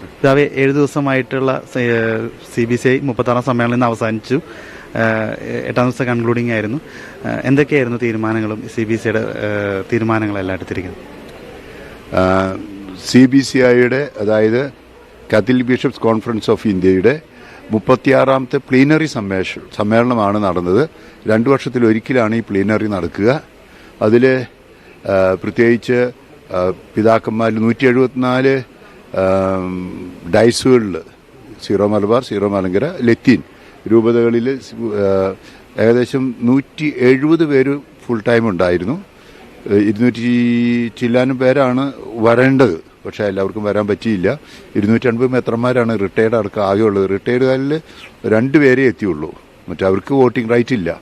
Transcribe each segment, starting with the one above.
പിതാവെ ഏഴ് ദിവസമായിട്ടുള്ള സി ബി സി ഐ മുപ്പത്താറാം സമ്മേളനം ഇന്ന് അവസാനിച്ചു. എട്ടാം ദിവസം കൺക്ലൂഡിംഗ് ആയിരുന്നു. എന്തൊക്കെയായിരുന്നു തീരുമാനങ്ങളും സി ബി സിയുടെ തീരുമാനങ്ങളെല്ലാം എടുത്തിരിക്കുന്നത്? സി ബി സി ഐയുടെ അതായത് കത്തിൽ ബിഷപ്സ് കോൺഫറൻസ് ഓഫ് ഇന്ത്യയുടെ മുപ്പത്തിയാറാമത്തെ പ്ലീനറി സമ്മേഷ സമ്മേളനമാണ് നടന്നത്. രണ്ടു വർഷത്തിൽ ഒരിക്കലാണ് ഈ പ്ലീനറി നടക്കുക. അതിൽ പ്രത്യേകിച്ച് പിതാക്കന്മാരിൽ നൂറ്റി എഴുപത്തിനാല് ഡൈസുകളിൽ സീറോ മലബാർ സീറോ മലങ്കര ലത്തീൻ. രൂപതകളിൽ ഏകദേശം നൂറ്റി എഴുപത് പേര് ഫുൾ ടൈം ഉണ്ടായിരുന്നു. ഇരുന്നൂറ്റി ചില്ലാനും പേരാണ് വരേണ്ടത്. പക്ഷേ എല്ലാവർക്കും വരാൻ പറ്റിയില്ല. ഇരുന്നൂറ്റി അൻപത് മെത്രന്മാരാണ് റിട്ടയർഡ് അടക്കം ആകെയുള്ളത് റിട്ടയർഡുകാരിൽ രണ്ടുപേരെ എത്തിയുള്ളൂ. മറ്റവർക്ക് വോട്ടിംഗ് റൈറ്റ് ഇല്ല.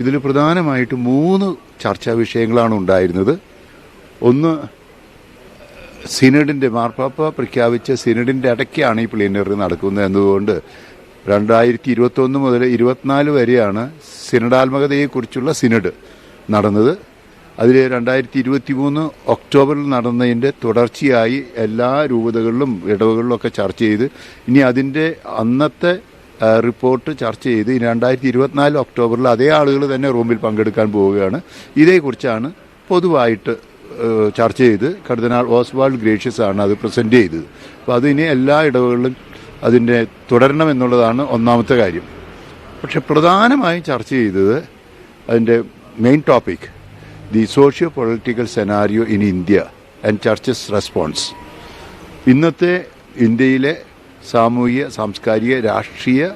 ഇതിൽ പ്രധാനമായിട്ട് മൂന്ന് ചർച്ചാ വിഷയങ്ങളാണ് ഉണ്ടായിരുന്നത്. ഒന്ന് സിനഡിന്റെ മാർപ്പാപ്പ പ്രഖ്യാപിച്ച സിനഡിന്റെ അടയ്ക്കാണ് ഈ പ്ലീനറി നടക്കുന്നത് എന്നതുകൊണ്ട് രണ്ടായിരത്തി ഇരുപത്തി ഒന്ന് മുതൽ ഇരുപത്തിനാല് വരെയാണ് സിനഡാത്മകതയെക്കുറിച്ചുള്ള സിനഡ് നടന്നത്. അതിൽ രണ്ടായിരത്തി ഇരുപത്തി മൂന്ന് ഒക്ടോബറിൽ നടന്നതിന്റെ തുടർച്ചയായി എല്ലാ രൂപതകളിലും ഇടവകളിലും ഒക്കെ ചർച്ച ചെയ്ത് ഇനി അതിന്റെ അന്നത്തെ റിപ്പോർട്ട് ചർച്ച ചെയ്ത് രണ്ടായിരത്തി ഇരുപത്തിനാല് ഒക്ടോബറിൽ അതേ ആളുകൾ തന്നെ റൂമിൽ പങ്കെടുക്കാൻ പോവുകയാണ്. ഇതേക്കുറിച്ചാണ് പൊതുവായിട്ട് ചർച്ച ചെയ്ത് കർദിനാൾ ഓസ്വാൾഡ് ഗ്രേഷ്യസ് ആണ് അത് പ്രസന്റ് ചെയ്തത്. അപ്പോൾ അത് ഇനി എല്ലാ ഇടവുകളിലും അതിന്റെ തുടരണം എന്നുള്ളതാണ് ഒന്നാമത്തെ കാര്യം. പക്ഷെ പ്രധാനമായും ചർച്ച ചെയ്തത് അതിന്റെ main topic the socio political scenario in India and churches response ഇന്നത്തെ ഇന്ത്യയിലെ സാമൂഹിക സാംസ്കാരിക രാഷ്ട്രീയ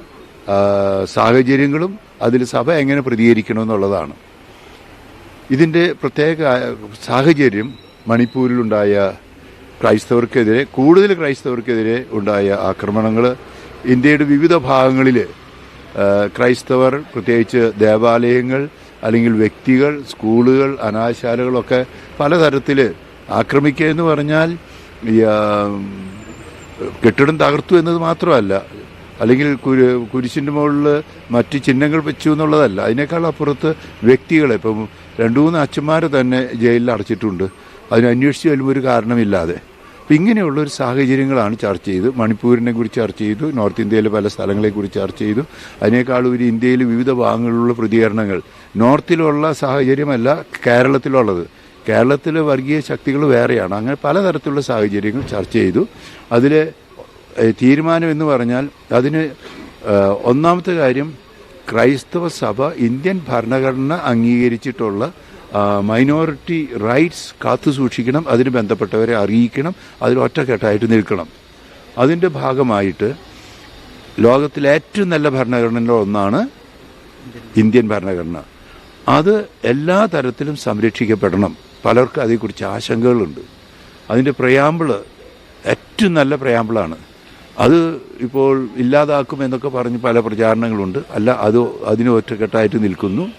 സാഹചര്യങ്ങളും അതിൽ സഭ എങ്ങനെ പ്രതികരിക്കണമെന്നുള്ളതാണ്. ഇതിന്റെ പ്രത്യേക സാഹചര്യം മണിപ്പൂരിലുണ്ടായ ക്രൈസ്തവർക്കെതിരെ കൂടുതൽ ക്രൈസ്തവർക്കെതിരെ ഉണ്ടായ ആക്രമണങ്ങൾ ഇന്ത്യയുടെ വിവിധ ഭാഗങ്ങളിൽ ക്രൈസ്തവർ പ്രത്യേകിച്ച് ദേവാലയങ്ങൾ അല്ലെങ്കിൽ വ്യക്തികൾ സ്കൂളുകൾ അനാശാലകളൊക്കെ പലതരത്തിൽ ആക്രമിക്കുക എന്ന് പറഞ്ഞാൽ കെട്ടിടം തകർത്തു എന്നത് മാത്രമല്ല. അല്ലെങ്കിൽ കുരു കുരിശിന്റെ മുകളിൽ മറ്റ് ചിഹ്നങ്ങൾ വെച്ചു എന്നുള്ളതല്ല. അതിനേക്കാൾ അപ്പുറത്ത് വ്യക്തികളെ ഇപ്പം രണ്ടു മൂന്ന് അച്ഛന്മാരെ തന്നെ ജയിലിൽ അടച്ചിട്ടുണ്ട്. അതിന് അന്വേഷിച്ച് വരുമ്പോൾ ഒരു കാരണമില്ലാതെ. അപ്പം ഇങ്ങനെയുള്ള ഒരു സാഹചര്യങ്ങളാണ് ചർച്ച ചെയ്ത്. മണിപ്പൂരിനെ കുറിച്ച് ചർച്ച ചെയ്തു. നോർത്ത് ഇന്ത്യയിലെ പല സ്ഥലങ്ങളെക്കുറിച്ച് ചർച്ച ചെയ്തു. അതിനേക്കാൾ ഒരു ഇന്ത്യയിലെ വിവിധ ഭാഗങ്ങളിലുള്ള പ്രതികരണങ്ങൾ. നോർത്തിലുള്ള സാഹചര്യമല്ല കേരളത്തിലുള്ളത്. കേരളത്തിലെ വർഗീയ ശക്തികൾ വേറെയാണ്. അങ്ങനെ പലതരത്തിലുള്ള സാഹചര്യങ്ങൾ ചർച്ച ചെയ്തു. അതിലെ തീരുമാനം എന്ന് പറഞ്ഞാൽ അതിന് ഒന്നാമത്തെ കാര്യം ക്രൈസ്തവ സഭ ഇന്ത്യൻ ഭരണഘടന അംഗീകരിച്ചിട്ടുള്ള മൈനോറിറ്റി റൈറ്റ്സ് കാത്തു സൂക്ഷിക്കണം അതിന് ബന്ധപ്പെട്ടവരെ അറിയിക്കണം അതിൽ ഒറ്റക്കെട്ടായിട്ട് നിൽക്കണം. അതിന്റെ ഭാഗമായിട്ട് ലോകത്തിലെ ഏറ്റവും നല്ല ഭരണഘടനയിലെ ഒന്നാണ് ഇന്ത്യൻ ഭരണഘടന. അത് എല്ലാ തരത്തിലും സംരക്ഷിക്കപ്പെടണം. പലർക്കും അതേക്കുറിച്ച് ആശങ്കകളുണ്ട്. അതിന്റെ പ്രയാമ്പിൾ ഏറ്റവും നല്ല പ്രയാമ്പിളാണ് അത് ഇപ്പോൾ ഇല്ലാതാക്കും എന്നൊക്കെ പറഞ്ഞ് പല പ്രചാരണങ്ങളുണ്ട്. അല്ല അത് അതിന് ഒറ്റക്കെട്ടായിട്ട് നിൽക്കുന്നു.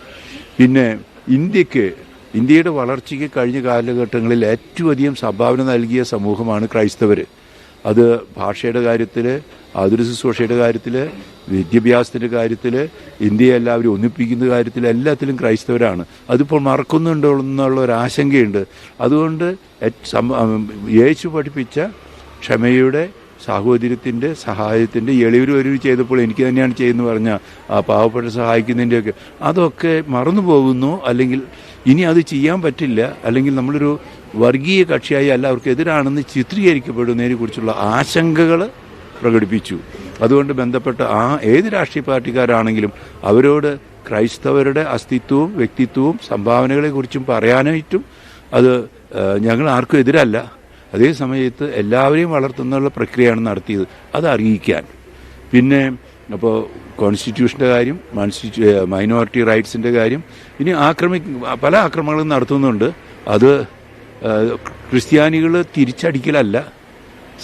പിന്നെ ഇന്ത്യയ്ക്ക് ഇന്ത്യയുടെ വളർച്ചയ്ക്ക് കഴിഞ്ഞ കാലഘട്ടങ്ങളിൽ ഏറ്റവും അധികം സംഭാവന നൽകിയ സമൂഹമാണ് ക്രൈസ്തവർ അത് ഭാഷയുടെ കാര്യത്തിൽ ആതുര ശുശ്രൂഷയുടെ കാര്യത്തിൽ വിദ്യാഭ്യാസത്തിന്റെ കാര്യത്തിൽ ഇന്ത്യയെ എല്ലാവരും ഒന്നിപ്പിക്കുന്ന കാര്യത്തിൽ എല്ലാത്തിലും ക്രൈസ്തവരാണ്. അതിപ്പോൾ മറക്കുന്നുണ്ടോ എന്നുള്ള ഒരു ആശങ്കയുണ്ട്. അതുകൊണ്ട് യേശു പഠിപ്പിച്ച ക്ഷമയുടെ സാഹോദര്യത്തിന്റെ സഹായത്തിന്റെ എളിവരും ഒരു ചെയ്തപ്പോൾ എനിക്ക് തന്നെയാണ് ചെയ്യുന്നത് പറഞ്ഞ ആ പാവപ്പെട്ട സഹായിക്കുന്നതിന്റെയൊക്കെ അതൊക്കെ മറന്നു പോകുന്നു. അല്ലെങ്കിൽ ഇനി അത് ചെയ്യാൻ പറ്റില്ല. അല്ലെങ്കിൽ നമ്മളൊരു വർഗീയ കക്ഷിയായി അല്ല അവർക്ക് എതിരാണെന്ന് ചിത്രീകരിക്കപ്പെടുന്നതിനെ കുറിച്ചുള്ള ആശങ്കകൾ പ്രകടിപ്പിച്ചു. അതുകൊണ്ട് ബന്ധപ്പെട്ട ആ ഏത് രാഷ്ട്രീയ പാർട്ടിക്കാരാണെങ്കിലും അവരോട് ക്രൈസ്തവരുടെ അസ്തിത്വവും വ്യക്തിത്വവും സംഭാവനകളെക്കുറിച്ചും പറയാനായിട്ടും അത് ഞങ്ങൾ ആർക്കും എതിരല്ല. അതേ സമയത്ത് എല്ലാവരെയും വളർത്തുന്നുള്ള പ്രക്രിയയാണ് നടത്തിയത്. അത് അറിയിക്കാൻ. പിന്നെ അപ്പോൾ കോൺസ്റ്റിറ്റ്യൂഷന്റെ കാര്യം മൈനോറിറ്റി റൈറ്റ്സിന്റെ കാര്യം ഇനി ആക്രമി പല ആക്രമണങ്ങളും നടത്തുന്നുണ്ട്. അത് ക്രിസ്ത്യാനികൾ തിരിച്ചടിക്കലല്ല.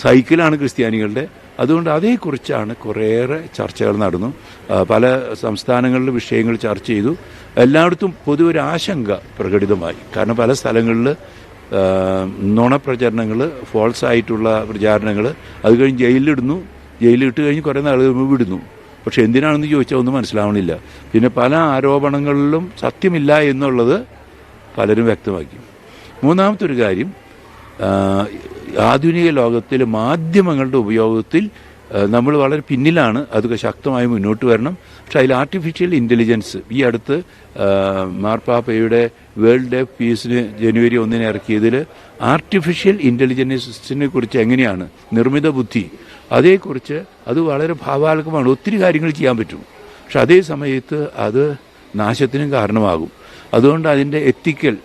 സൈക്കിളാണ് ക്രിസ്ത്യാനികളുടെ. അതുകൊണ്ട് അതേക്കുറിച്ചാണ് കുറേയേറെ ചർച്ചകൾ നടന്നു. പല സംസ്ഥാനങ്ങളിലെ വിഷയങ്ങൾ ചർച്ച ചെയ്തു. എല്ലായിടത്തും പൊതുവൊരു ആശങ്ക പ്രകടിതമായി. കാരണം പല സ്ഥലങ്ങളിൽ നുണപ്രചരണങ്ങൾ ഫോൾസ് ആയിട്ടുള്ള പ്രചാരണങ്ങൾ അത് കഴിഞ്ഞ് ജയിലിലിടുന്നു. ജയിലിലിട്ട് കഴിഞ്ഞ് കുറേ നാൾ വിടുന്നു. പക്ഷെ എന്തിനാണെന്ന് ചോദിച്ചാൽ ഒന്നും മനസ്സിലാവണില്ല. പിന്നെ പല ആരോപണങ്ങളിലും സത്യമില്ല എന്നുള്ളത് പലരും വ്യക്തമാക്കി. മൂന്നാമത്തെ ഒരു കാര്യം ആധുനിക ലോകത്തിൽ മാധ്യമങ്ങളുടെ ഉപയോഗത്തിൽ നമ്മൾ വളരെ പിന്നിലാണ്. അതൊക്കെ ശക്തമായി മുന്നോട്ട് വരണം. പക്ഷെ അതിൽ ആർട്ടിഫിഷ്യൽ ഇന്റലിജൻസ് ഈ അടുത്ത് മാർപ്പാപ്പയുടെ വേൾഡ് ഡേ പീസിന് ജനുവരി ഒന്നിന് ഇറക്കിയതിൽ ആർട്ടിഫിഷ്യൽ ഇന്റലിജൻസിനെ കുറിച്ച് എങ്ങനെയാണ് നിർമ്മിത ബുദ്ധി അതേക്കുറിച്ച് അത് വളരെ ഭാവാത്മകമാണ്. ഒത്തിരി കാര്യങ്ങൾ ചെയ്യാൻ പറ്റും. പക്ഷെ അതേ സമയത്ത് അത് നാശത്തിനും കാരണമാകും. അതുകൊണ്ട് അതിന്റെ എത്തിക്കൽ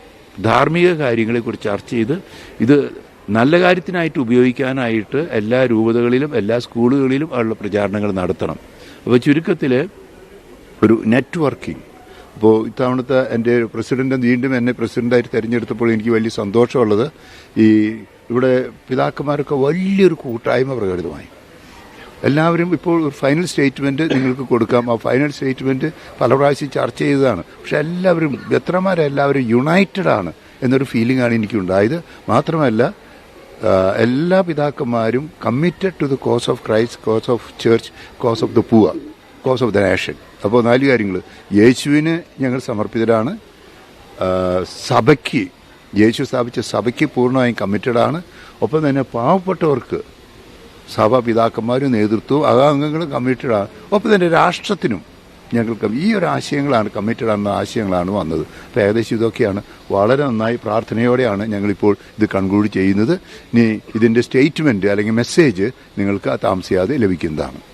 ധാർമ്മിക കാര്യങ്ങളെക്കുറിച്ച് ചർച്ച ചെയ്ത് ഇത് നല്ല കാര്യത്തിനായിട്ട് ഉപയോഗിക്കാനായിട്ട് എല്ലാ രൂപതകളിലും എല്ലാ സ്കൂളുകളിലും ഉള്ള പ്രചാരണങ്ങൾ നടത്തണം. അപ്പോൾ ചുരുക്കത്തിൽ ഒരു നെറ്റ്വർക്കിംഗ്. അപ്പോൾ ഇത്തവണത്തെ എന്റെ പ്രസിഡന്റ് വീണ്ടും എന്നെ പ്രസിഡന്റായിട്ട് തിരഞ്ഞെടുത്തപ്പോൾ എനിക്ക് വലിയ സന്തോഷമുള്ളത്. ഈ ഇവിടെ പിതാക്കന്മാരൊക്കെ വലിയൊരു കൂട്ടായ്മ പ്രകടിതമായി. എല്ലാവരും ഇപ്പോൾ ഒരു ഫൈനൽ സ്റ്റേറ്റ്മെന്റ് നിങ്ങൾക്ക് കൊടുക്കാം. ആ ഫൈനൽ സ്റ്റേറ്റ്മെന്റ് പല പ്രാവശ്യം ചർച്ച ചെയ്തതാണ്. പക്ഷെ എല്ലാവരും ബെത്രമാരെല്ലാവരും യുണൈറ്റഡ് ആണ് എന്നൊരു ഫീലിംഗ് ആണ് എനിക്കുണ്ടായത്. മാത്രമല്ല എല്ലാ പിതാക്കന്മാരും committed to the cause of Christ cause of church cause of the poor cause of the nation അപ്പോൾ നാല് കാര്യങ്ങൾ യേശുവിന് ഞങ്ങൾ സമർപ്പിതരാണ്. സഭയ്ക്ക് യേശു സ്ഥാപിച്ച സഭയ്ക്ക് പൂർണമായും കമ്മിറ്റഡ് ആണ്. ഒപ്പം തന്നെ പാവപ്പെട്ടവർക്ക് സഭ പിതാക്കന്മാരും നേതൃത്വവും അംഗങ്ങളും കമ്മിറ്റഡ് ആണ്. ഒപ്പം തന്നെ രാഷ്ട്രത്തിനും ഞങ്ങൾക്ക് ഈ ഒരു ആശയങ്ങളാണ് കമ്മിറ്റഡ് ആണെന്ന ആശയങ്ങളാണ് വന്നത്. അപ്പോൾ ഏകദേശം ഇതൊക്കെയാണ്. വളരെ നന്നായി പ്രാർത്ഥനയോടെയാണ് ഞങ്ങളിപ്പോൾ ഇത് കൺക്ലൂഡ് ചെയ്യുന്നത്. ഇനി ഇതിന്റെ സ്റ്റേറ്റ്മെന്റ് അല്ലെങ്കിൽ മെസ്സേജ് നിങ്ങൾക്ക് താമസിയാതെ ലഭിക്കുന്നതാണ്.